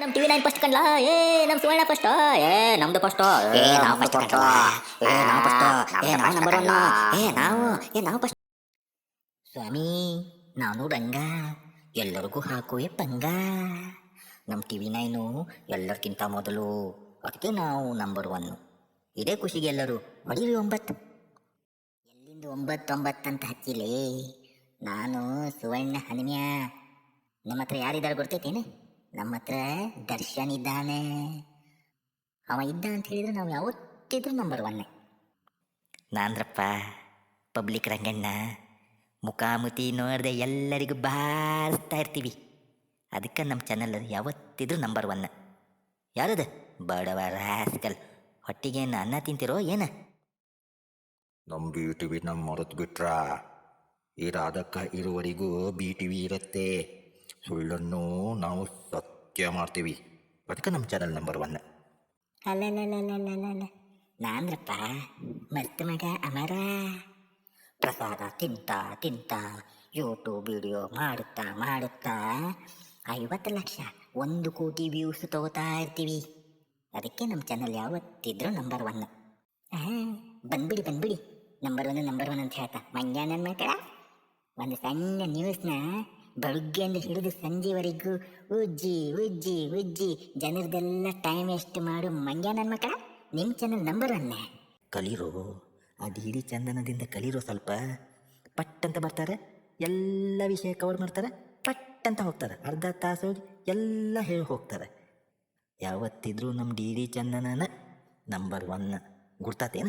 ನಮ್ TV nine first ಕಣ್ಲಾ ಏ ನಮ್ ಸುವರ್ಣ ಫಸ್ಟ್ ಏ ನಮ್ದು ಫಸ್ಟ್ ಏ, ನಾವು ಫಸ್ಟ್ ಕಣ್ಲಾ. ಏ ನಾವು ಫಸ್ಟ್ ಏ ನಾವು ನಂಬರ್ ಒನ್ ಏ ನಾವು ಏ ನಾವು ಫಸ್ಟ್ ಸ್ವಾಮಿ ನಾನು ರಂಗ ಎಲ್ಲರಿಗೂ ಹಾಕುವೆ ಪಂಗ. ನಮ್ಮ ಟಿವಿ ನೈನು ಎಲ್ಲರ್ಕಿಂತ ಮೊದಲು. ಅದಕ್ಕೆ ನಾವು ನಂಬರ್ ಒನ್ ಇದೇ ಖುಷಿಗೆ ಎಲ್ಲರೂ ಹೊಡೀರಿ ಒಂಬತ್ತು ಎಲ್ಲಿಂದ ಒಂಬತ್ತು ಒಂಬತ್ತು ಅಂತ ಹಚ್ಚಿಲಿ? ನಾನು ಸುವರ್ಣ ಹನಿಮ್ಯಾ. ನಿಮ್ಮ ಹತ್ರ ಯಾರಿದ್ದಾರೆ ಗೊತ್ತೈತೇನೆ? ನಮ್ಮ ಹತ್ರ ದರ್ಶನ್ ಇದ್ದಾನೆ ಅವ ಇದ್ದ ಅಂತ ಹೇಳಿದ್ರೆ ನಾವು ಯಾವತ್ತಿದ್ರೂ ನಂಬರ್ ಒನ್ನೇ ನಾಂದ್ರಪ್ಪ ಪಬ್ಲಿಕ್ ರಂಗಣ್ಣ ಮುಖಾಮುಖಿ ನೋಡದೆ ಎಲ್ಲರಿಗೂ ಬಾರಿಸ್ತಾ ಇರ್ತೀವಿ. ಅದಕ್ಕೆ ನಮ್ಮ ಚಾನಲ್ ಯಾವತ್ತಿದ್ರೂ ನಂಬರ್ ಒನ್ ಯಾರದು? ಬಡವ ರಾಸ್ಕಲ್. ಹೊಟ್ಟಿಗೆ ಏನು ಅನ್ನ ತಿಂತಿರೋ ಏನ? ನಮ್ಮ ಬಿ ಟಿ ವಿ ನಮ್ಮ ಮರೆತು ಬಿಟ್ರ ಈ ರಾಧಕ್ಕ ಇರುವವರೆಗೂ ಬಿ ಟಿ ವಿ ಇರುತ್ತೆ. ಸುಳ್ಳನ್ನು ನಾವು ಸತ್ಯ ಮಾಡ್ತೀವಿ. ಅದಕ್ಕೆ ನಮ್ಮ ಚಾನಲ್ ನಂಬರ್ ಒನ್ ಅಲ್ಲಲ್ಲಲ್ಲಲ್ಲಲ್ಲಲ್ಲ ನಾಂದ್ರಪ್ಪ ಮರ್ತ ಮಗ ಅಮರ. ಪ್ರಸಾದ ತಿಂತ ತಿಂತ ಯೂಟ್ಯೂಬ್ ವಿಡಿಯೋ ಮಾಡುತ್ತಾ ಮಾಡುತ್ತಾ, ಐವತ್ತು ಲಕ್ಷ, ಒಂದು ಕೋಟಿ ವ್ಯೂಸ್ ತಗೋತಾ ಇರ್ತೀವಿ. ಅದಕ್ಕೆ ನಮ್ಮ ಚಾನಲ್ ಯಾವತ್ತಿದ್ರೂ ನಂಬರ್ ಒನ್ ಬಂದ್ಬಿಡಿ ಬಂದ್ಬಿಡಿ. ನಂಬರ್ ಒನ್ ನಂಬರ್ ಒನ್ ಅಂತ ಹೇಳ್ತಾ. ಮಂಜಾನ ಮಕ್ಕಳ, ಒಂದು ಸಣ್ಣ ನ್ಯೂಸ್ನ ಬೆಳಗ್ಗೆಯಿಂದ ಹಿಡಿದು ಸಂಜೆವರೆಗೂ, ಉಜ್ಜಿ ಉಜ್ಜಿ ಉಜ್ಜಿ, ಜನರದೆಲ್ಲ ಟೈಮ್ ವೇಸ್ಟ್ ಮಾಡು. ಮಂಗ್ಯ ನನ್ನ ಮಕ್ಕಳ ನಿಮ್ಮ ಚಾನಲ್ ನಂಬರ್ ಒನ್ನೇ ಕಲಿರೋ, ಅದು ಇಡೀ ಚಂದನದಿಂದ ಕಲಿರೋ ಸ್ವಲ್ಪ ಪಟ್ ಅಂತ ಬರ್ತಾರೆ. ಎಲ್ಲ ವಿಷಯ ಕವರ್ ಮಾಡ್ತಾರೆ. ಪಟ್ ಅಂತ ಹೋಗ್ತಾರೆ. ಅರ್ಧ ತಾಸು ಎಲ್ಲ ಹೇಳಿ ಹೋಗ್ತಾರೆ. ಯಾವತ್ತಿದ್ರೂ ನಮ್ಮ ಡಿ ಡಿ ಚಂದನನ ನಂಬರ್ ಒನ್ ಗುರ್ತಾತೇನ?